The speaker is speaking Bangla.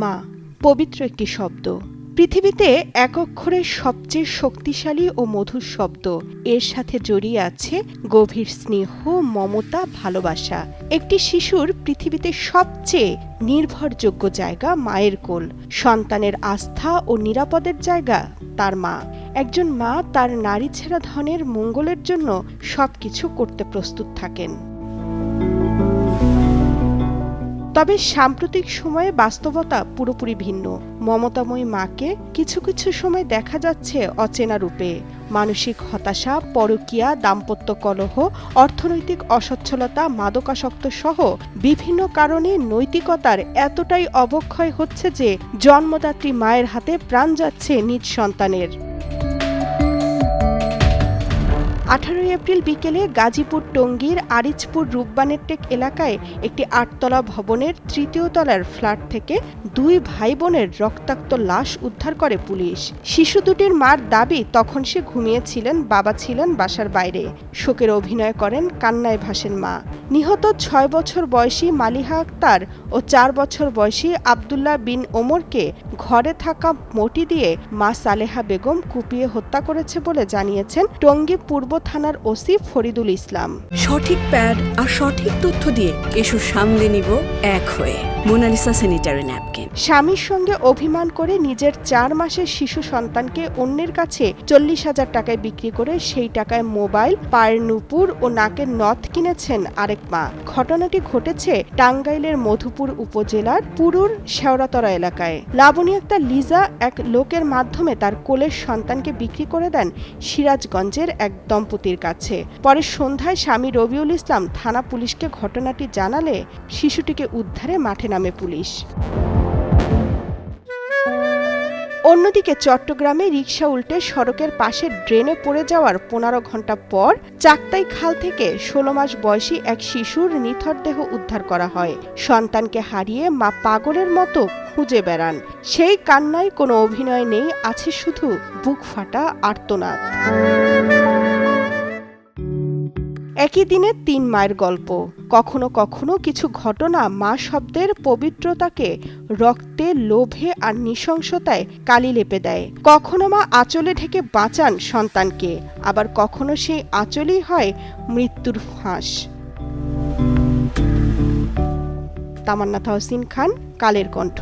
মা, পবিত্র একটি শব্দ। পৃথিবীতে এক অক্ষরের সবচেয়ে শক্তিশালী ও মধুর শব্দ। এর সাথে জড়িয়ে আছে গভীর স্নেহ, মমতা, ভালোবাসা। একটি শিশুর পৃথিবীতে সবচেয়ে নির্ভরযোগ্য জায়গা মায়ের কোল। সন্তানের আস্থা ও নিরাপদের জায়গা তার মা। একজন মা তার নারী ছেঁড়া ধনের মঙ্গলের জন্য সবকিছু করতে প্রস্তুত থাকেন। তবে সাম্প্রতিক সময়ে বাস্তবতা পুরোপুরি ভিন্ন। মমতাময়ী মাকে কিছু কিছু সময় দেখা যাচ্ছে অচেনা রূপে। মানসিক হতাশা, পরকীয়া, দাম্পত্য কলহ, অর্থনৈতিক অসচ্ছলতা, মাদকাসক্ত সহ বিভিন্ন কারণে নৈতিকতার এতটাই অবক্ষয় হচ্ছে যে জন্মদাত্রী মায়ের হাতে প্রাণ যাচ্ছে নিজ সন্তানের। আঠারোই এপ্রিল বিকেলে গাজীপুর টঙ্গীর আরিচপুর রূপবানের টেক এলাকায় একটি আটতলা ভবনের তৃতীয় তলার ফ্ল্যাট থেকে দুই ভাই বোনের রক্তাক্ত লাশ উদ্ধার করে পুলিশ। শিশু দুটির মার দাবি, তখন সে ঘুমিয়েছিলেন, বাবা ছিলেন বাসার বাইরে। শোকের অভিনয় করেন কান্নায় ভাসেন মা। নিহত ছয় বছর বয়সী মালিহা আক্তার ও চার বছর বয়সী আবদুল্লাহ বিন ওমরকে ঘরে থাকা মটি দিয়ে মা সালেহা বেগম কুপিয়ে হত্যা করেছে বলে জানিয়েছেন টঙ্গী পূর্ব থানার ওসি ফরিদুল ইসলাম। সঠিক প্যাড আর সঠিক তথ্য দিয়ে এসো সামলে নিব এক হয়ে। Monalisa sanitary napkin. স্বামীর সঙ্গে অভিমান করে নিজের চার মাসের শিশু সন্তানকে অন্যের কাছে চল্লিশ হাজার টাকায় বিক্রি করে সেই টাকায় মোবাইল, পায়ের নুপুর ও নাকের নথ কিনেছেন আরেক মা। ঘটনাটি ঘটেছে টাঙ্গাইলের মধুপুর উপজেলার পুরুর শেওড়াতরা এলাকায়। লাবণী আক্তার লিজা এক লোকের মাধ্যমে তার কোলের সন্তানকে বিক্রি করে দেন সিরাজগঞ্জের এক দম্পতির কাছে। পরে সন্ধ্যায় স্বামী রবিউল ইসলাম থানা পুলিশকে ঘটনাটি জানালে শিশুটিকে উদ্ধারে মাঠে নামে পুলিশ। অন্যদিকে চট্টগ্রামে রিকশা উল্টে সড়কের পাশে ড্রেনে পড়ে যাওয়ার পনেরো ঘণ্টা পর চাকতাই খাল থেকে ষোলো মাস বয়সী এক শিশুর নিথর দেহ উদ্ধার করা হয়। সন্তানকে হারিয়ে মা পাগলের মতো খুঁজে বেড়ান। সেই কান্নায় কোনো অভিনয় নেই, আছে শুধু বুক ফাটা আর্তনাদ। একই দিনে তিন মায়ের গল্প। কখনো কখনো কিছু ঘটনা মা শব্দের পবিত্রতাকে রক্তে, লোভে আর নৃশংসতায় কালি লেপে দেয়। কখনো মা আঁচলে ঢেকে বাঁচান সন্তানকে, আবার কখনো সেই আঁচলই হয় মৃত্যুর ফাঁস। তামান্না তাহসিন খান, কালের কণ্ঠ।